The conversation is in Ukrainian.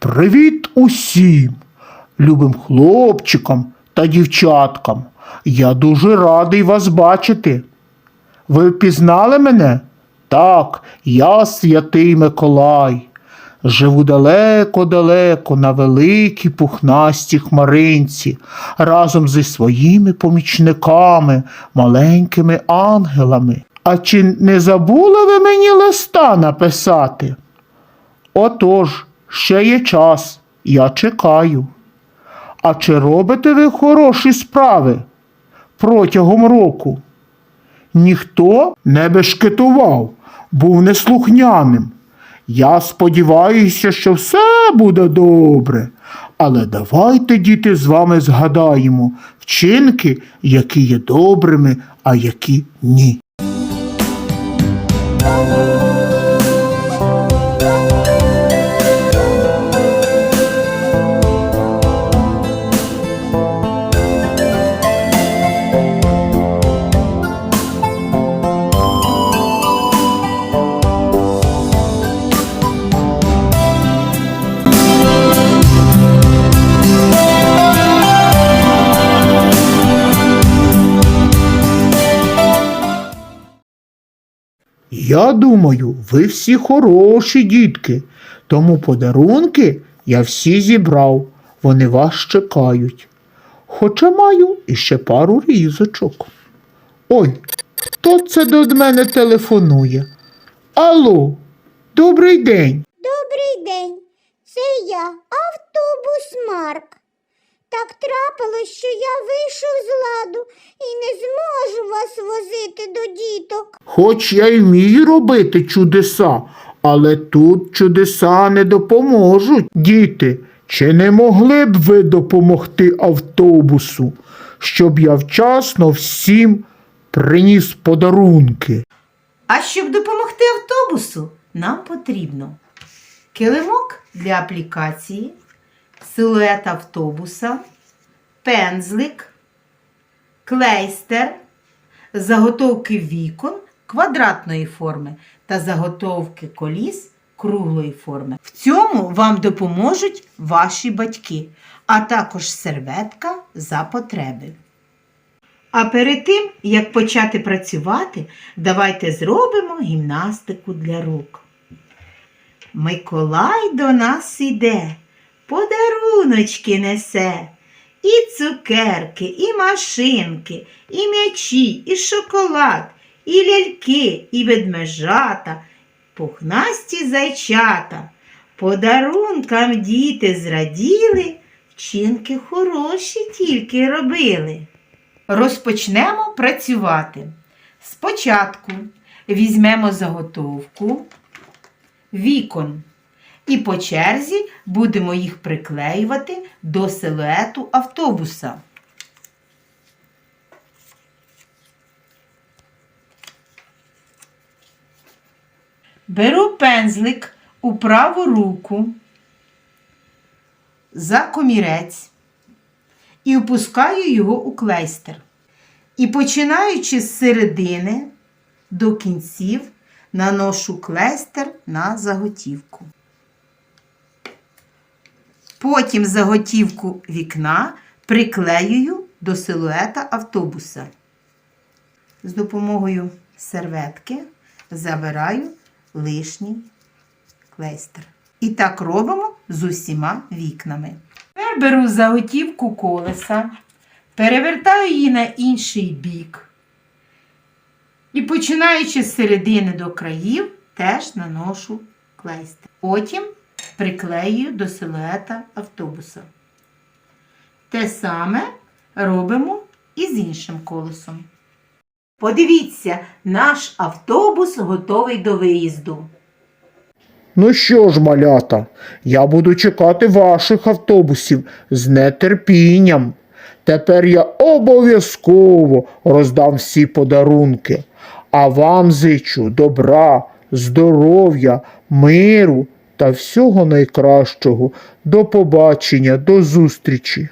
Привіт усім, любим хлопчикам та дівчаткам. Я дуже радий вас бачити. Ви впізнали мене? Так, я святий Миколай. Живу далеко-далеко на великій пухнастій хмаринці разом зі своїми помічниками, маленькими ангелами. А чи не забули ви мені листа написати? Отож, ще є час, я чекаю. А чи робите ви хороші справи протягом року? Ніхто не бешкетував, був неслухняним. Я сподіваюся, що все буде добре. Але давайте, діти, з вами згадаємо вчинки, які є добрими, а які ні. Я думаю, ви всі хороші дітки, тому подарунки я всі зібрав, вони вас чекають. Хоча маю іще пару різочок. Ой, хто це до мене телефонує? Алло, добрий день. Добрий день, це я, автобус Марк. Так трапилось, що я вийшов з ладу і не зможу вас возити до діток. Хоч я й вмію робити чудеса, але тут чудеса не допоможуть. Діти, чи не могли б ви допомогти автобусу, щоб я вчасно всім приніс подарунки? А щоб допомогти автобусу, нам потрібно килимок для аплікації, силует автобуса, пензлик, клейстер, заготовки вікон квадратної форми та заготовки коліс круглої форми. В цьому вам допоможуть ваші батьки, а також серветка за потреби. А перед тим, як почати працювати, давайте зробимо гімнастику для рук. Миколай до нас іде, подаруночки несе, і цукерки, і машинки, і м'ячі, і шоколад, і ляльки, і ведмежата, пухнасті зайчата. Подарункам діти зраділи, вчинки хороші тільки робили. Розпочнемо працювати. Спочатку візьмемо заготовку вікон і по черзі будемо їх приклеювати до силуету автобуса. Беру пензлик у праву руку за комірець і опускаю його у клейстер. І починаючи з середини до кінців, наношу клейстер на заготівку. Потім заготівку вікна приклеюю до силуета автобуса. З допомогою серветки забираю лишній клейстер. І так робимо з усіма вікнами. Тепер беру заготівку колеса, перевертаю її на інший бік. І починаючи з середини до країв, теж наношу клейстер. Потім приклеюю до силуета автобуса. Те саме робимо і з іншим колесом. Подивіться, наш автобус готовий до виїзду. Ну що ж, малята, я буду чекати ваших автобусів з нетерпінням. Тепер я обов'язково роздам всі подарунки, а вам зичу добра, здоров'я, миру та всього найкращого. До побачення, до зустрічі!